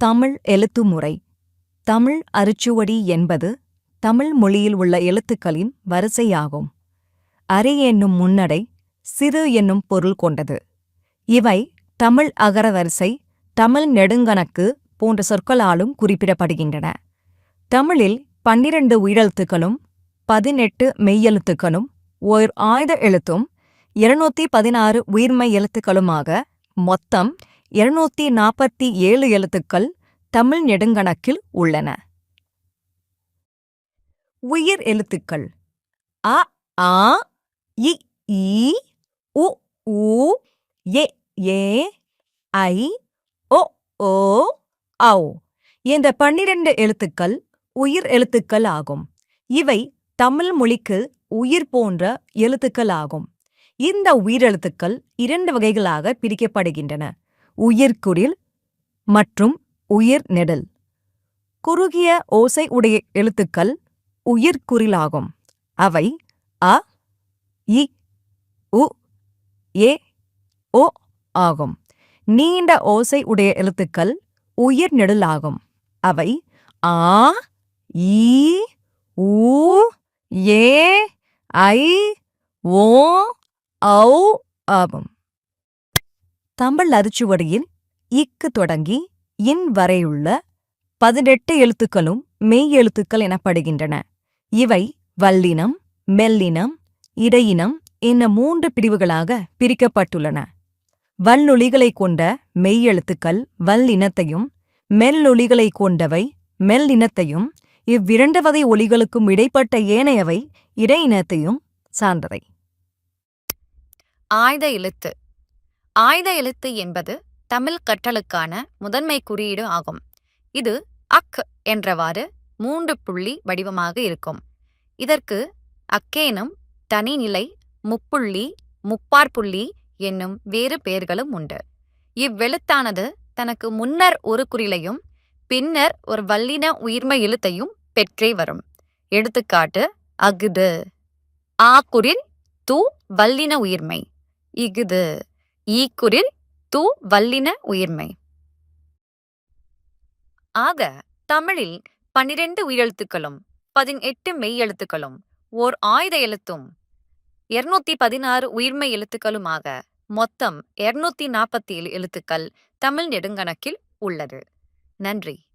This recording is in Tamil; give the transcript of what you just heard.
தமிழ் எழுத்து முறை தமிழ் அரிச்சுவடி என்பது தமிழ் மொழியில் உள்ள எழுத்துக்களின் வரிசையாகும். அரி என்னும் முன்னடை சிறு என்னும் பொருள் கொண்டது. இவை தமிழ் அகரவரிசை தமிழ் நெடுங்கணக்கு போன்ற சொற்களாலும் குறிப்பிடப்படுகின்றன. தமிழில் பன்னிரண்டு உயிரெழுத்துக்களும் பதினெட்டு மெய்யெழுத்துக்களும் ஓர் ஆயுத எழுத்தும் இருநூத்தி பதினாறு உயிர்மை எழுத்துக்களுமாக மொத்தம் இருநூத்தி நாற்பத்தி ஏழு எழுத்துக்கள் தமிழ் நெடுங்கணக்கில் உள்ளன. உயிர் எழுத்துக்கள். அ ஆ இ ஈ உ ஊ எ ஏ ஐ ஒ ஓ ஔ. இந்த பன்னிரண்டு எழுத்துக்கள் உயிர் எழுத்துக்கள் ஆகும். இவை தமிழ் மொழிக்கு உயிர் போன்ற எழுத்துக்கள் ஆகும். இந்த உயிரெழுத்துக்கள் இரண்டு வகைகளாக பிரிக்கப்படுகின்றன. உயிர்க்குறில் மற்றும் உயிர் நெடல். குறுகிய ஓசை உடைய எழுத்துக்கள் உயிர்க்குறிலாகும். அவை அ இ உ ஏ ஓ ஆகும். நீண்ட ஓசை உடைய எழுத்துக்கள் உயிர் நெடலாகும். அவை ஆ ஈ ஊ ஏ ஐ ஓ ஔ ஆகும். தமிழ் அரிச்சுவடியில் இக்கு தொடங்கி இன் வரையுள்ள பதினெட்டு எழுத்துக்களும் மெய் எழுத்துக்கள் எனப்படுகின்றன. இவை வல்லினம் மெல்லினம் இடையினம் என மூன்று பிரிவுகளாக பிரிக்கப்பட்டுள்ளன. வல்லொலிகளைக் கொண்ட மெய்யெழுத்துக்கள் வல்லினத்தையும் மெல்லொலிகளைக் கொண்டவை மெல்லினத்தையும் இவ்விரண்டு வகை ஒலிகளுக்கும் இடைப்பட்ட ஏனையவை இடையினத்தையும் சார்ந்தவை. ஆய்த எழுத்து. ஆயுத எழுத்து என்பது தமிழ் கற்றலுக்கான முதன்மை குறியீடு ஆகும். இது அக் என்றவாறு மூன்று புள்ளி வடிவமாக இருக்கும். இதற்கு அக்கேனும் தனிநிலை முப்புள்ளி முப்பார்புள்ளி என்னும் வேறு பெயர்களும் உண்டு. இவ்வெழுத்தானது தனக்கு முன்னர் ஒரு குறிலையும் பின்னர் ஒரு வல்லின உயிர்ம எழுத்தையும் பெற்றே வரும். எடுத்துக்காட்டு அஃது. ஆக்குறில் தூ வல்லின உயிர்மை. இஃது. ஈக்குறில் து வல்லின உயிர்மை. ஆக தமிழில் பன்னிரண்டு உயிரெழுத்துக்களும் பதினெட்டு மெய் எழுத்துக்களும் ஓர் ஆயுத எழுத்தும் இருநூத்தி பதினாறு உயிர்மை எழுத்துக்களுமாக மொத்தம் இருநூத்தி நாற்பத்தி ஏழு எழுத்துக்கள் தமிழ் நெடுங்கணக்கில் உள்ளது. நன்றி.